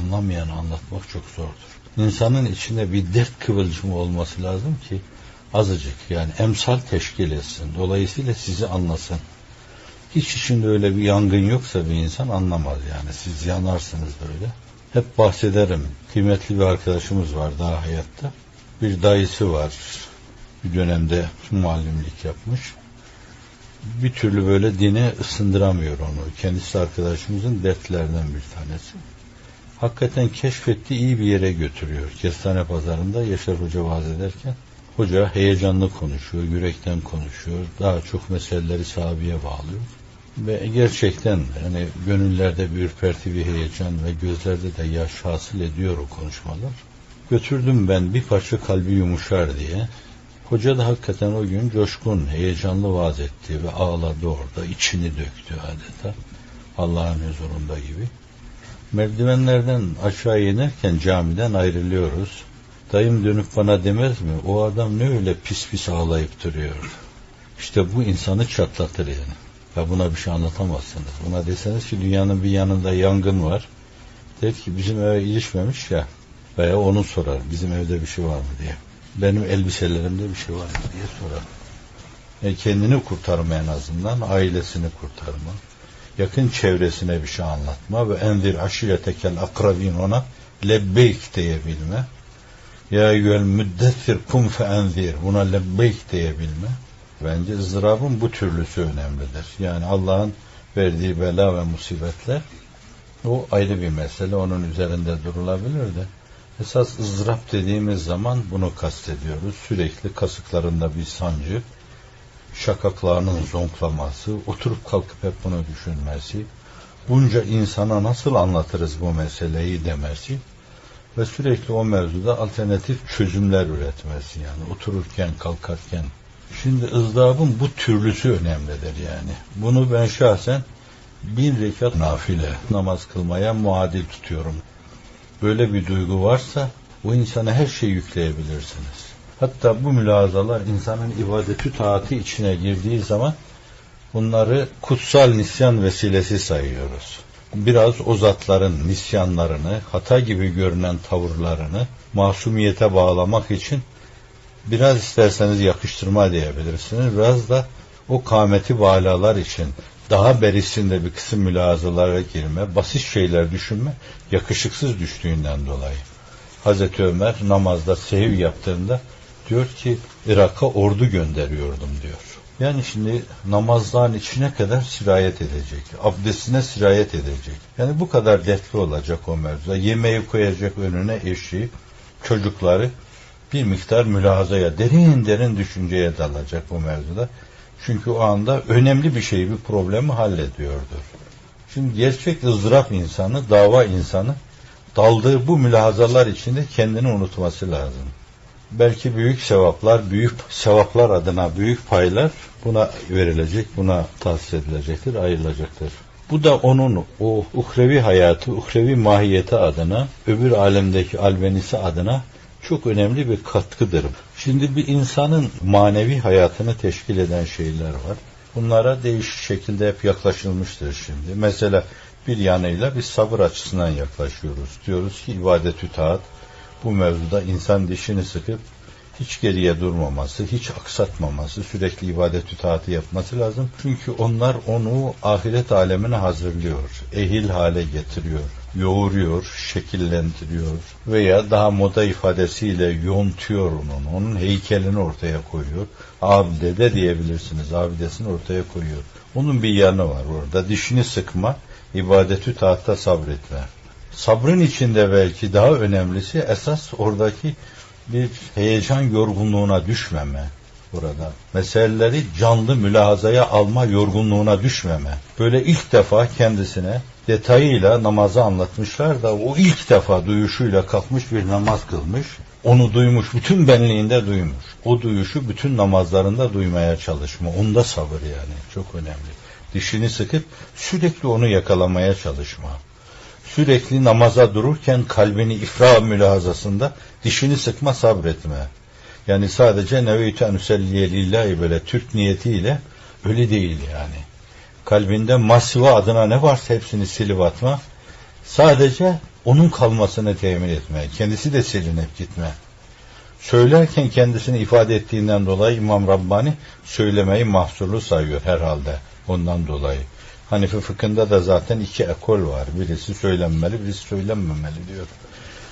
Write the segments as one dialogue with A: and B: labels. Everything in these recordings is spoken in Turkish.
A: anlamayanı anlatmak çok zordur. İnsanın içinde bir dert kıvılcımı olması lazım ki azıcık yani emsal teşkil etsin. Dolayısıyla sizi anlasın. Hiç içinde öyle bir yangın yoksa bir insan anlamaz yani. Siz yanarsınız böyle. Hep bahsederim. Kıymetli bir arkadaşımız var daha hayatta. Bir dayısı var. Bir dönemde muallimlik yapmış. Bir türlü böyle dine ısındıramıyor onu. Kendisi arkadaşımızın dertlerinden bir tanesi. Hakikaten keşfetti iyi bir yere götürüyor. Kestane pazarında Yaşar Hoca vaaz ederken Hoca heyecanlı konuşuyor, yürekten konuşuyor. Daha çok meseleleri sahabeye bağlıyor. Ve gerçekten hani gönüllerde bir ürperti, bir heyecan ve gözlerde de yaş hasıl ediyor o konuşmalar. Götürdüm ben bir parça kalbi yumuşar diye. Hoca da hakikaten o gün coşkun, heyecanlı vaaz etti ve ağladı orada, içini döktü adeta. Allah'ın huzurunda gibi. Merdivenlerden aşağı inerken camiden ayrılıyoruz. Dayım dönüp bana demez mi? O adam ne öyle pis pis ağlayıp duruyor. İşte bu insanı çatlatır yani. Ya buna bir şey anlatamazsınız. Buna deseniz ki dünyanın bir yanında yangın var. Der ki bizim eve ilişmemiş ya. Veya onu sorar. Bizim evde bir şey var mı diye. Benim elbiselerimde bir şey var mı diye sorar. E kendini kurtarma en azından. Ailesini kurtarma. Yakın çevresine bir şey anlatma. Ve endir aşiretekel akrabin ona lebbeyk diyebilme. Ya yüel müddessir kum fe enzir. Buna lebbeyk diyebilme. Bence ızdırabın bu türlüsü önemlidir. Yani Allah'ın verdiği bela ve musibetler o ayrı bir mesele. Onun üzerinde durulabilir de. Esas ızdırap dediğimiz zaman bunu kastediyoruz. Sürekli kasıklarında bir sancı, şakaklarının zonklaması, oturup kalkıp hep bunu düşünmesi, bunca insana nasıl anlatırız bu meseleyi demesi ve sürekli o mevzuda alternatif çözümler üretmesi yani otururken kalkarken. Şimdi ızdırabın bu türlüsü önemlidir yani. Bunu ben şahsen bin rekat nafile namaz kılmaya muadil tutuyorum. Böyle bir duygu varsa o insana her şeyi yükleyebilirsiniz. Hatta bu mülazalar insanın ibadeti taati içine girdiği zaman bunları kutsal nisyan vesilesi sayıyoruz. Biraz o zatların nisyanlarını, hata gibi görünen tavırlarını masumiyete bağlamak için biraz isterseniz yakıştırma diyebilirsiniz. Biraz da o kameti valalar için daha berisinde bir kısım mülazalara girme, basit şeyler düşünme, yakışıksız düştüğünden dolayı. Hazreti Ömer namazda sehiv yaptığında diyor ki Irak'a ordu gönderiyordum diyor. Yani şimdi namazdan içine kadar sirayet edecek. Abdestine sirayet edecek. Yani bu kadar dertli olacak o mevzuda. Yemeği koyacak önüne eşi, çocukları bir miktar mülazaya, derin derin düşünceye dalacak bu mevzuda. Çünkü o anda önemli bir şeyi, bir problemi hallediyordur. Şimdi gerçek ızdırap insanı, dava insanı daldığı bu mülahazalar içinde kendini unutması lazım. Belki büyük sevaplar, büyük sevaplar adına büyük paylar buna verilecek, buna tahsis edilecektir, ayrılacaktır. Bu da onun o uhrevi hayatı, uhrevi mahiyeti adına, öbür alemdeki albenisi adına çok önemli bir katkıdır. Şimdi bir insanın manevi hayatını teşkil eden şeyler var. Bunlara değişik şekilde hep yaklaşılmıştır şimdi. Mesela bir yanıyla bir sabır açısından yaklaşıyoruz. Diyoruz ki ibadet-ü taat bu mevzuda insan dişini sıkıp hiç geriye durmaması, hiç aksatmaması, sürekli ibadet-ü taatı yapması lazım. Çünkü onlar onu ahiret alemine hazırlıyor, ehil hale getiriyor, yoğuruyor, şekillendiriyor veya daha moda ifadesiyle yontuyor onun, onun heykelini ortaya koyuyor. Abide de diyebilirsiniz, abidesini ortaya koyuyor. Onun bir yanı var orada, dişini sıkma, ibadetü taatta sabretme. Sabrın içinde belki daha önemlisi esas oradaki bir heyecan yorgunluğuna düşmeme burada. Meseleleri canlı mülahazaya alma yorgunluğuna düşmeme. Böyle ilk defa kendisine detayıyla namazı anlatmışlar da o ilk defa duyuşuyla kalkmış bir namaz kılmış. Onu duymuş, bütün benliğinde duymuş. O duyuşu bütün namazlarında duymaya çalışma. Onda sabır yani çok önemli. Dişini sıkıp sürekli onu yakalamaya çalışma sürekli namaza dururken kalbini ifra mülahazasında dişini sıkma sabretme. Yani sadece neveytü enüselliye lillahi böyle Türk niyetiyle öyle değil yani. Kalbinde masiva adına ne varsa hepsini silip atma. Sadece onun kalmasını temin etme. Kendisi de silinip gitme. Söylerken kendisini ifade ettiğinden dolayı İmam Rabbani söylemeyi mahsurlu sayıyor herhalde. Ondan dolayı. Hanifi fıkhında da zaten iki ekol var. Birisi söylenmeli, birisi söylenmemeli diyor.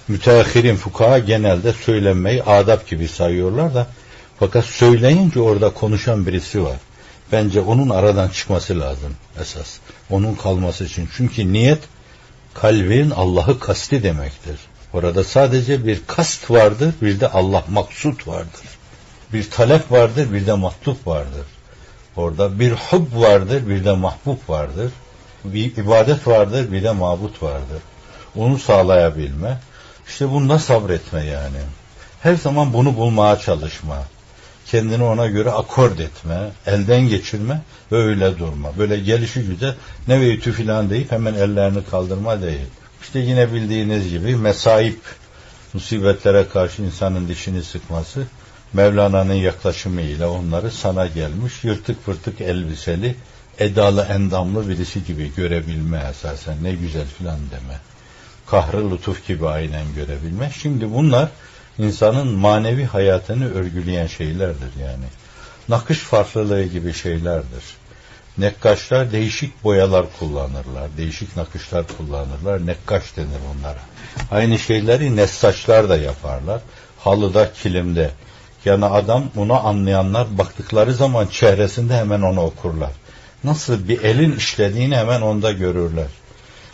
A: Müteahhirin fukaha genelde söylenmeyi adap gibi sayıyorlar da fakat söyleyince orada konuşan birisi var. Bence onun aradan çıkması lazım esas. Onun kalması için. Çünkü niyet kalbin Allah'ı kasti demektir. Orada sadece bir kast vardır, bir de Allah maksut vardır. Bir talep vardır, bir de matlub vardır. Orada bir hub vardır, bir de mahbub vardır. Bir ibadet vardır, bir de mabut vardır. Onu sağlayabilme. İşte bunda sabretme yani. Her zaman bunu bulmaya çalışma. Kendini ona göre akord etme, elden geçirme ve öyle durma. Böyle gelişi güzel ne veytü filan deyip hemen ellerini kaldırma değil. İşte yine bildiğiniz gibi mesaip musibetlere karşı insanın dişini sıkması Mevlana'nın yaklaşımıyla onları sana gelmiş yırtık pırtık elbiseli edalı endamlı birisi gibi görebilme esasen ne güzel filan deme. Kahrı lütuf gibi aynen görebilme. Şimdi bunlar insanın manevi hayatını örgüleyen şeylerdir yani. Nakış farklılığı gibi şeylerdir. Nekkaşlar değişik boyalar kullanırlar, değişik nakışlar kullanırlar. Nekkaş denir onlara. Aynı şeyleri nessaçlar da yaparlar. Halıda, kilimde. Yani adam onu anlayanlar baktıkları zaman çehresinde hemen onu okurlar. Nasıl bir elin işlediğini hemen onda görürler.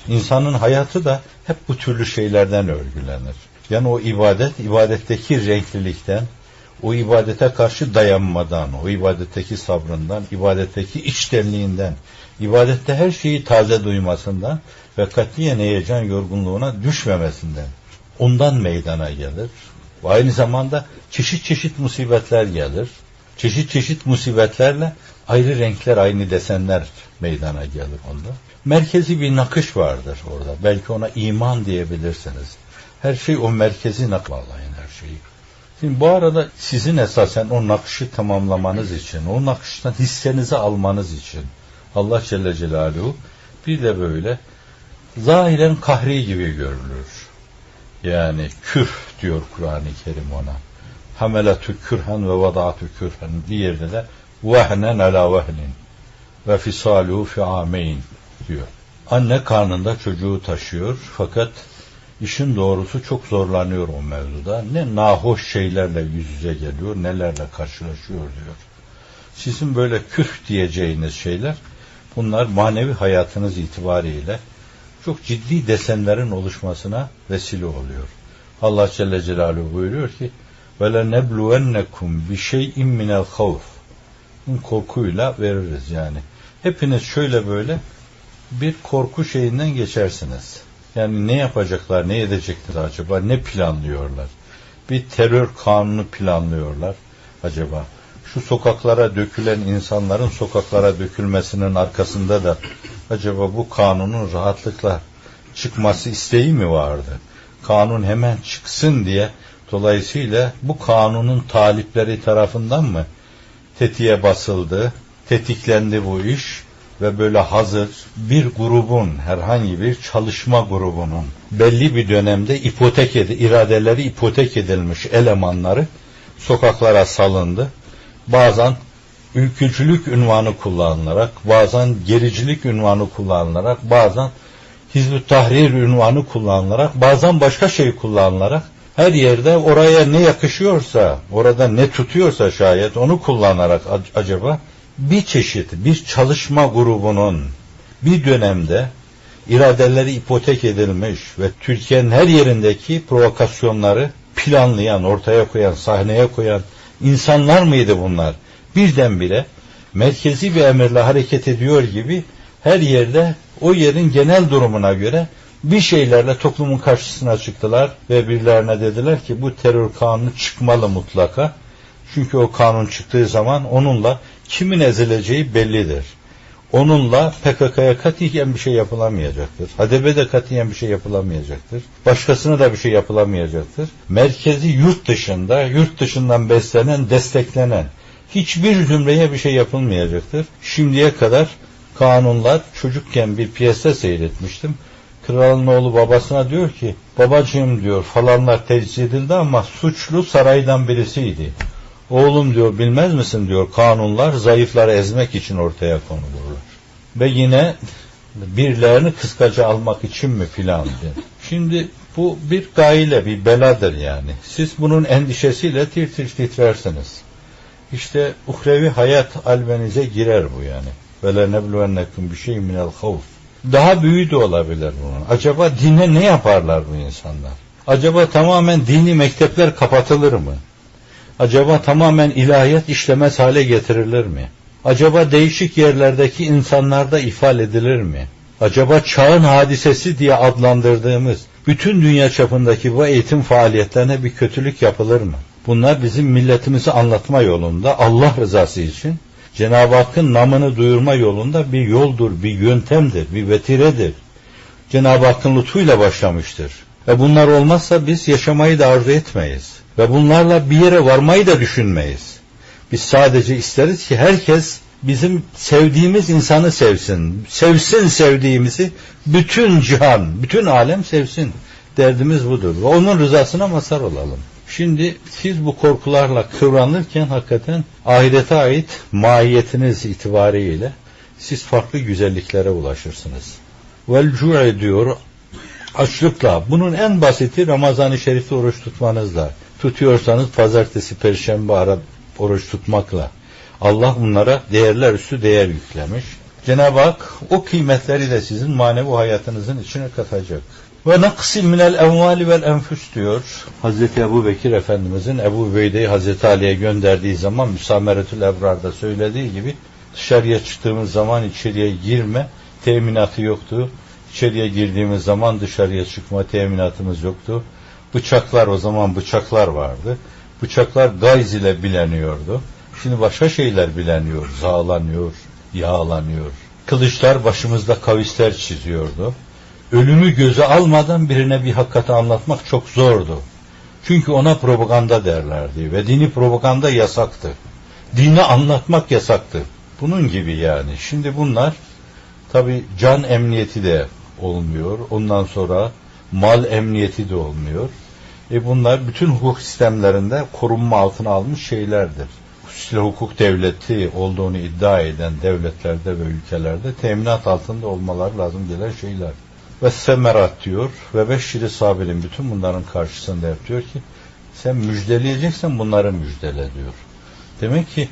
A: İnsanın hayatı da hep bu türlü şeylerden örgülenir. Yani o ibadet, ibadetteki renklilikten, o ibadete karşı dayanmadan, o ibadetteki sabrından, ibadetteki içtenliğinden, ibadette her şeyi taze duymasından ve katiyen heyecan yorgunluğuna düşmemesinden ondan meydana gelir. Ve aynı zamanda çeşit çeşit musibetler gelir. Çeşit çeşit musibetlerle ayrı renkler, aynı desenler meydana gelir onda. Merkezi bir nakış vardır orada. Belki ona iman diyebilirsiniz. Her şey o merkezi nak bağlayın her şeyi. Şimdi bu arada sizin esasen o nakışı tamamlamanız için, o nakıştan hissenizi almanız için Allah Celle Celaluhu bir de böyle zahiren kahri gibi görülür. Yani kür diyor Kur'an-ı Kerim ona. Hamelatü kürhen ve vadatü kürhen. Yerde de vehnen ala vehnin ve fisalu fi ameyn diyor. Anne karnında çocuğu taşıyor fakat işin doğrusu çok zorlanıyor o mevzuda. Ne nahoş şeylerle yüz yüze geliyor, nelerle karşılaşıyor diyor. Sizin böyle küf diyeceğiniz şeyler bunlar manevi hayatınız itibariyle çok ciddi desenlerin oluşmasına vesile oluyor. Allah Celle Celaluhu buyuruyor ki وَلَنَبْلُوَنَّكُمْ بِشَيْءٍ مِنَ الْخَوْفِ Korkuyla veririz yani. Hepiniz şöyle böyle bir korku şeyinden geçersiniz. Yani ne yapacaklar, ne edecekler acaba, ne planlıyorlar? Bir terör kanunu planlıyorlar acaba. Şu sokaklara dökülen insanların sokaklara dökülmesinin arkasında da acaba bu kanunun rahatlıkla çıkması isteği mi vardı? Kanun hemen çıksın diye dolayısıyla bu kanunun talipleri tarafından mı tetiğe basıldı, tetiklendi bu iş ve böyle hazır bir grubun herhangi bir çalışma grubunun belli bir dönemde ipotek edi, iradeleri ipotek edilmiş elemanları sokaklara salındı. Bazen ülkücülük ünvanı kullanılarak, bazen gericilik ünvanı kullanılarak, bazen Hizb-ı Tahrir ünvanı kullanılarak, bazen başka şey kullanılarak her yerde oraya ne yakışıyorsa, orada ne tutuyorsa şayet onu kullanarak acaba bir çeşit bir çalışma grubunun bir dönemde iradeleri ipotek edilmiş ve Türkiye'nin her yerindeki provokasyonları planlayan, ortaya koyan, sahneye koyan insanlar mıydı bunlar? Birdenbire merkezi bir emirle hareket ediyor gibi her yerde o yerin genel durumuna göre bir şeylerle toplumun karşısına çıktılar ve birilerine dediler ki bu terör kanunu çıkmalı mutlaka. Çünkü o kanun çıktığı zaman onunla kimin ezileceği bellidir. Onunla PKK'ya katiyen bir şey yapılamayacaktır. HDP'de katiyen bir şey yapılamayacaktır. Başkasına da bir şey yapılamayacaktır. Merkezi yurt dışında, yurt dışından beslenen, desteklenen hiçbir zümreye bir şey yapılmayacaktır. Şimdiye kadar kanunlar çocukken bir piyasa seyretmiştim. Kralın oğlu babasına diyor ki babacığım diyor falanlar tecrit edildi ama suçlu saraydan birisiydi. Oğlum diyor bilmez misin diyor kanunlar zayıfları ezmek için ortaya konulurlar. Ve yine birilerini kıskaca almak için mi filan diyor. Şimdi bu bir gayle bir beladır yani. Siz bunun endişesiyle tir tir titrersiniz. İşte uhrevi hayat albenize girer bu yani. Vele nebluvennekum bir şey minel havf. Daha büyüğü de olabilir bunun. Acaba dine ne yaparlar bu insanlar? Acaba tamamen dini mektepler kapatılır mı? Acaba tamamen ilahiyat işlemez hale getirilir mi? Acaba değişik yerlerdeki insanlarda ifade edilir mi? Acaba çağın hadisesi diye adlandırdığımız bütün dünya çapındaki bu eğitim faaliyetlerine bir kötülük yapılır mı? Bunlar bizim milletimizi anlatma yolunda Allah rızası için Cenab-ı Hakk'ın namını duyurma yolunda bir yoldur, bir yöntemdir, bir vetiredir. Cenab-ı Hakk'ın lütfuyla başlamıştır. Ve bunlar olmazsa biz yaşamayı da arzu etmeyiz. Ve bunlarla bir yere varmayı da düşünmeyiz. Biz sadece isteriz ki herkes bizim sevdiğimiz insanı sevsin. Sevsin sevdiğimizi bütün cihan, bütün alem sevsin. Derdimiz budur. Ve onun rızasına mazhar olalım. Şimdi siz bu korkularla kıvranırken hakikaten ahirete ait mahiyetiniz itibariyle siz farklı güzelliklere ulaşırsınız. Vel cu'e diyor açlıkla. Bunun en basiti Ramazan-ı Şerif'te oruç tutmanızla. Tutuyorsanız pazartesi, perşembe ara oruç tutmakla. Allah bunlara değerler üstü değer yüklemiş. Cenab-ı Hak o kıymetleri de sizin manevi hayatınızın içine katacak. Ve naksim minel envali vel enfüs diyor. Hazreti Ebu Bekir Efendimizin Ebu Übeyde'yi Hazreti Ali'ye gönderdiği zaman Müsameretül Ebrar'da söylediği gibi dışarıya çıktığımız zaman içeriye girme teminatı yoktu. İçeriye girdiğimiz zaman dışarıya çıkma teminatımız yoktu. Bıçaklar o zaman bıçaklar vardı. Bıçaklar gayz ile bileniyordu. Şimdi başka şeyler bileniyor, zağlanıyor, yağlanıyor. Kılıçlar başımızda kavisler çiziyordu. Ölümü göze almadan birine bir hakikati anlatmak çok zordu. Çünkü ona propaganda derlerdi ve dini propaganda yasaktı. Dini anlatmak yasaktı. Bunun gibi yani. Şimdi bunlar tabi can emniyeti de olmuyor. Ondan sonra mal emniyeti de olmuyor. E bunlar bütün hukuk sistemlerinde korunma altına almış şeylerdir. Hususuyla hukuk devleti olduğunu iddia eden devletlerde ve ülkelerde teminat altında olmaları lazım gelen şeyler. Ve semerat diyor ve beşşiri sabirin bütün bunların karşısında yapıyor ki sen müjdeleyeceksen bunları müjdele diyor. Demek ki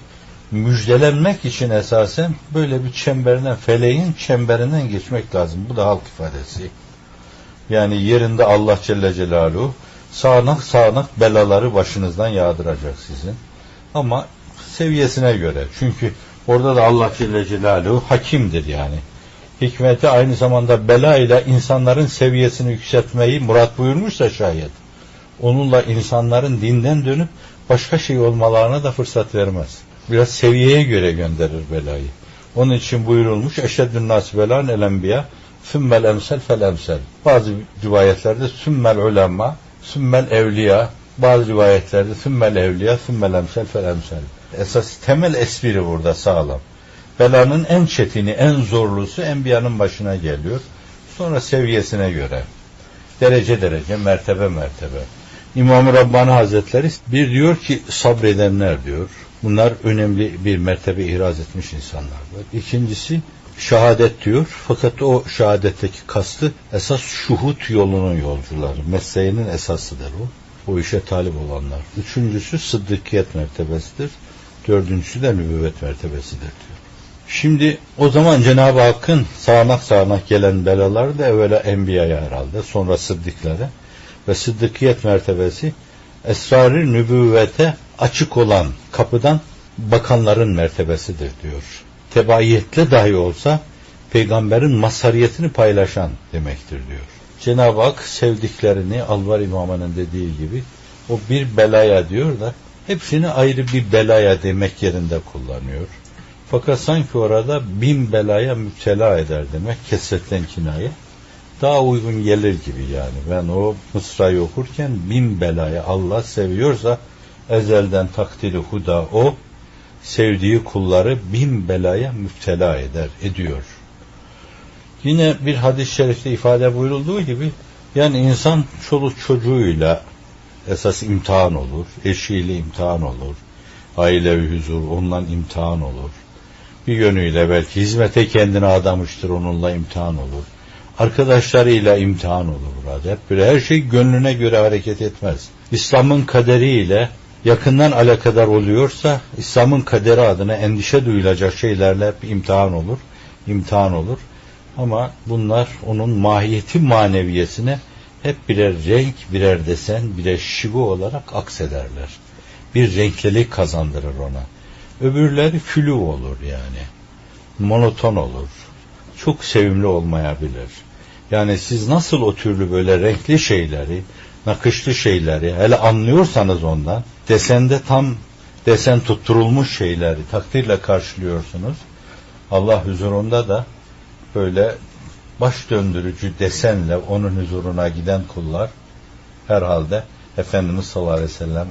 A: müjdelenmek için esasen böyle bir çemberinden, feleğin çemberinden geçmek lazım. Bu da halk ifadesi. Yani yerinde Allah Celle Celaluhu sağanak sağanak belaları başınızdan yağdıracak sizin. Ama seviyesine göre. Çünkü orada da Allah Celle Celaluhu hakimdir yani. Hikmeti aynı zamanda bela ile insanların seviyesini yükseltmeyi murat buyurmuşsa şayet onunla insanların dinden dönüp başka şey olmalarına da fırsat vermez. Biraz seviyeye göre gönderir belayı. Onun için buyurulmuş eşeddün nas belan el enbiya sümmel emsel fel emsel. Bazı rivayetlerde sümmel ulema, sümmel evliya, bazı rivayetlerde sümmel evliya, sümmel emsel fel emsel. Esas temel espri burada sağlam. Belanın en çetini, en zorlusu enbiyanın başına geliyor. Sonra seviyesine göre. Derece derece, mertebe mertebe. İmam-ı Rabbani Hazretleri bir diyor ki sabredenler diyor. Bunlar önemli bir mertebe ihraz etmiş insanlardır. İkincisi şehadet diyor. Fakat o şehadetteki kastı esas şuhut yolunun yolcuları. Mesleğinin esasıdır o. O işe talip olanlar. Üçüncüsü sıddıkiyet mertebesidir. Dördüncüsü de nübüvvet mertebesidir diyor. Şimdi o zaman Cenab-ı Hakk'ın sağanak sağanak gelen belaları da evvela enbiyaya herhalde sonra sıddıklara ve sıddıkiyet mertebesi esrar-ı nübüvvete açık olan kapıdan bakanların mertebesidir diyor. Tebaiyetle dahi olsa peygamberin masariyetini paylaşan demektir diyor. Cenab-ı Hak sevdiklerini Alvar İmamı'nın dediği gibi o bir belaya diyor da hepsini ayrı bir belaya demek yerinde kullanıyor. Fakat sanki orada bin belaya müptela eder demek kesretten kinaye. Daha uygun gelir gibi yani. Ben o mısrayı okurken bin belaya Allah seviyorsa ezelden takdiri huda o sevdiği kulları bin belaya müptela eder, ediyor. Yine bir hadis-i şerifte ifade buyurulduğu gibi yani insan çoluk çocuğuyla esas imtihan olur, eşiyle imtihan olur, ailevi huzur onunla imtihan olur. Bir yönüyle belki hizmete kendini adamıştır onunla imtihan olur. Arkadaşlarıyla imtihan olur burada. Hep böyle her şey gönlüne göre hareket etmez. İslam'ın kaderiyle yakından alakadar oluyorsa İslam'ın kaderi adına endişe duyulacak şeylerle hep imtihan olur. imtihan olur. Ama bunlar onun mahiyeti maneviyesine hep birer renk, birer desen, birer şive olarak aksederler. Bir renklilik kazandırır ona. Öbürleri fülü olur yani. Monoton olur. Çok sevimli olmayabilir. Yani siz nasıl o türlü böyle renkli şeyleri, nakışlı şeyleri hele anlıyorsanız ondan desende tam desen tutturulmuş şeyleri takdirle karşılıyorsunuz. Allah huzurunda da böyle baş döndürücü desenle onun huzuruna giden kullar herhalde Efendimiz sallallahu aleyhi ve sellem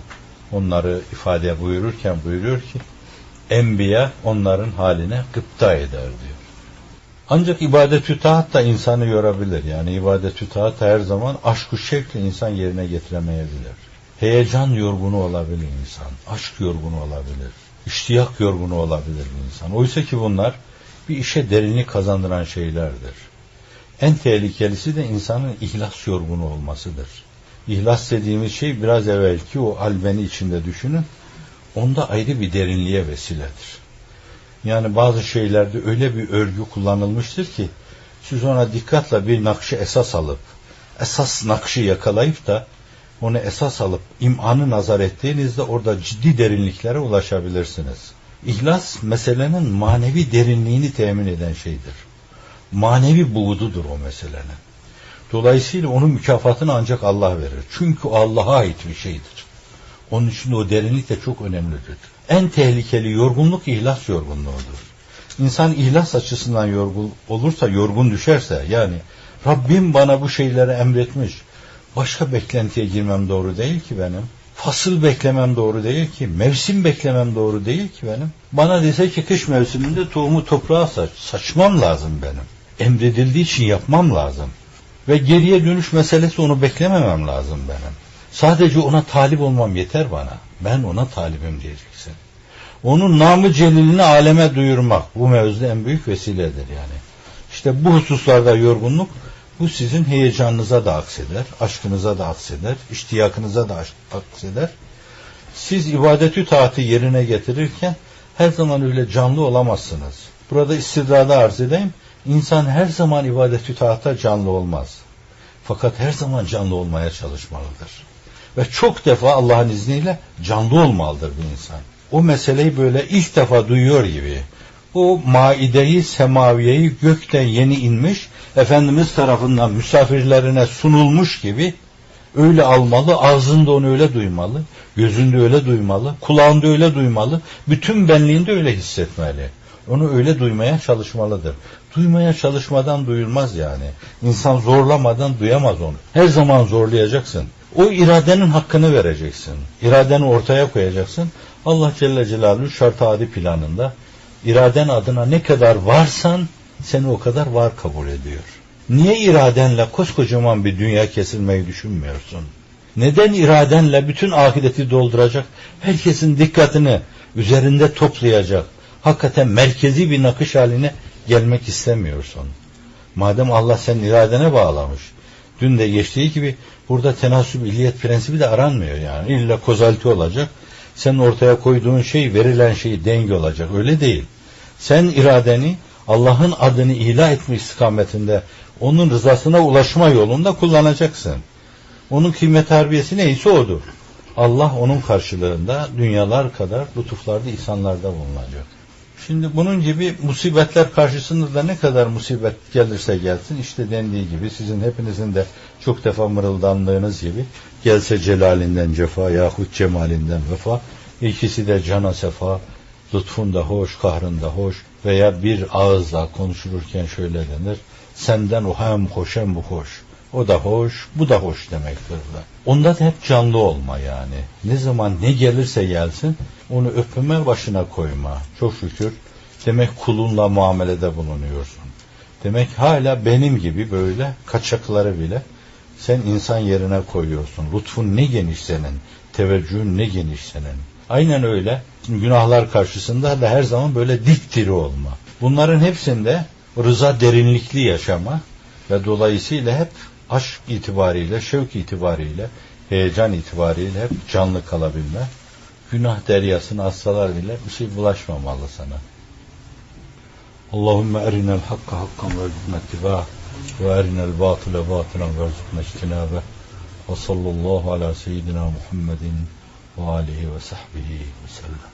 A: onları ifade buyururken buyuruyor ki Enbiya onların haline gıpta eder diyor. Ancak ibadet-ü taat da insanı yorabilir. Yani ibadet-ü taat her zaman aşk-ı şevkle insan yerine getiremeyebilir. Heyecan yorgunu olabilir insan. Aşk yorgunu olabilir. İştiyak yorgunu olabilir insan. Oysa ki bunlar bir işe derinlik kazandıran şeylerdir. En tehlikelisi de insanın ihlas yorgunu olmasıdır. İhlas dediğimiz şey biraz evvelki o albeni içinde düşünün. Onda ayrı bir derinliğe vesiledir. Yani bazı şeylerde öyle bir örgü kullanılmıştır ki siz ona dikkatle bir nakşı esas alıp esas nakşı yakalayıp da onu esas alıp imanı nazar ettiğinizde orada ciddi derinliklere ulaşabilirsiniz. İhlas meselenin manevi derinliğini temin eden şeydir. Manevi buğdudur o meselenin. Dolayısıyla onun mükafatını ancak Allah verir. Çünkü Allah'a ait bir şeydir. Onun için o derinlik de çok önemlidir. En tehlikeli yorgunluk ihlas yorgunluğudur. İnsan ihlas açısından yorgun olursa, yorgun düşerse yani Rabbim bana bu şeyleri emretmiş. Başka beklentiye girmem doğru değil ki benim. Fasıl beklemem doğru değil ki. Mevsim beklemem doğru değil ki benim. Bana dese ki kış mevsiminde tohumu toprağa saç. Saçmam lazım benim. Emredildiği için yapmam lazım. Ve geriye dönüş meselesi onu beklememem lazım benim. Sadece ona talip olmam yeter bana. Ben ona talibim diyeceksin. Onun namı celilini aleme duyurmak bu mevzuda en büyük vesiledir yani. İşte bu hususlarda yorgunluk bu sizin heyecanınıza da akseder, aşkınıza da akseder, iştiyakınıza da akseder. Siz ibadetü taati yerine getirirken her zaman öyle canlı olamazsınız. Burada istidrada arz edeyim. İnsan her zaman ibadetü taata canlı olmaz. Fakat her zaman canlı olmaya çalışmalıdır. Ve çok defa Allah'ın izniyle canlı olmalıdır bir insan. O meseleyi böyle ilk defa duyuyor gibi. O maideyi, semaviyeyi gökten yeni inmiş, Efendimiz tarafından misafirlerine sunulmuş gibi öyle almalı, ağzında onu öyle duymalı, gözünde öyle duymalı, kulağında öyle duymalı, bütün benliğinde öyle hissetmeli. Onu öyle duymaya çalışmalıdır. Duymaya çalışmadan duyulmaz yani. İnsan zorlamadan duyamaz onu. Her zaman zorlayacaksın. O iradenin hakkını vereceksin. İradeni ortaya koyacaksın. Allah Celle Celaluhu şart adi planında iraden adına ne kadar varsan seni o kadar var kabul ediyor. Niye iradenle koskocaman bir dünya kesilmeyi düşünmüyorsun? Neden iradenle bütün ahireti dolduracak, herkesin dikkatini üzerinde toplayacak, hakikaten merkezi bir nakış haline gelmek istemiyorsun? Madem Allah senin iradene bağlamış, dün de geçtiği gibi burada tenasüp illiyet prensibi de aranmıyor yani. İlla kozalti olacak. Senin ortaya koyduğun şey verilen şey denge olacak. Öyle değil. Sen iradeni Allah'ın adını ilah etme istikametinde onun rızasına ulaşma yolunda kullanacaksın. Onun kıymet harbiyesi neyse odur. Allah onun karşılığında dünyalar kadar lütuflarda, ihsanlarda bulunacak. Şimdi bunun gibi musibetler karşısında ne kadar musibet gelirse gelsin işte dendiği gibi sizin hepinizin de çok defa mırıldandığınız gibi gelse celalinden cefa yahut cemalinden vefa ikisi de cana sefa lütfun da hoş kahrın da hoş veya bir ağızla konuşulurken şöyle denir senden o hem hoş hem bu hoş o da hoş, bu da hoş demektir da. Onda da hep canlı olma yani. Ne zaman ne gelirse gelsin onu öpme başına koyma. Çok şükür demek kulunla muamelede bulunuyorsun. Demek hala benim gibi böyle kaçakları bile sen insan yerine koyuyorsun. Lütfun ne geniş senin, teveccühün ne geniş senin. Aynen öyle. Günahlar karşısında da her zaman böyle dipdiri olma. Bunların hepsinde rıza derinlikli yaşama ve dolayısıyla hep aşk itibariyle, şevk itibariyle, heyecan itibariyle hep canlı kalabilme. Günah deryasına assalar bile bir şey bulaşmamalı sana. Allahümme erinel hakka hakkan ve ittibâh ve erinel batıle batılan ve rızkına içtinâbe ve sallallahu ala seyyidina Muhammedin ve alihi ve sahbihi ve sellem.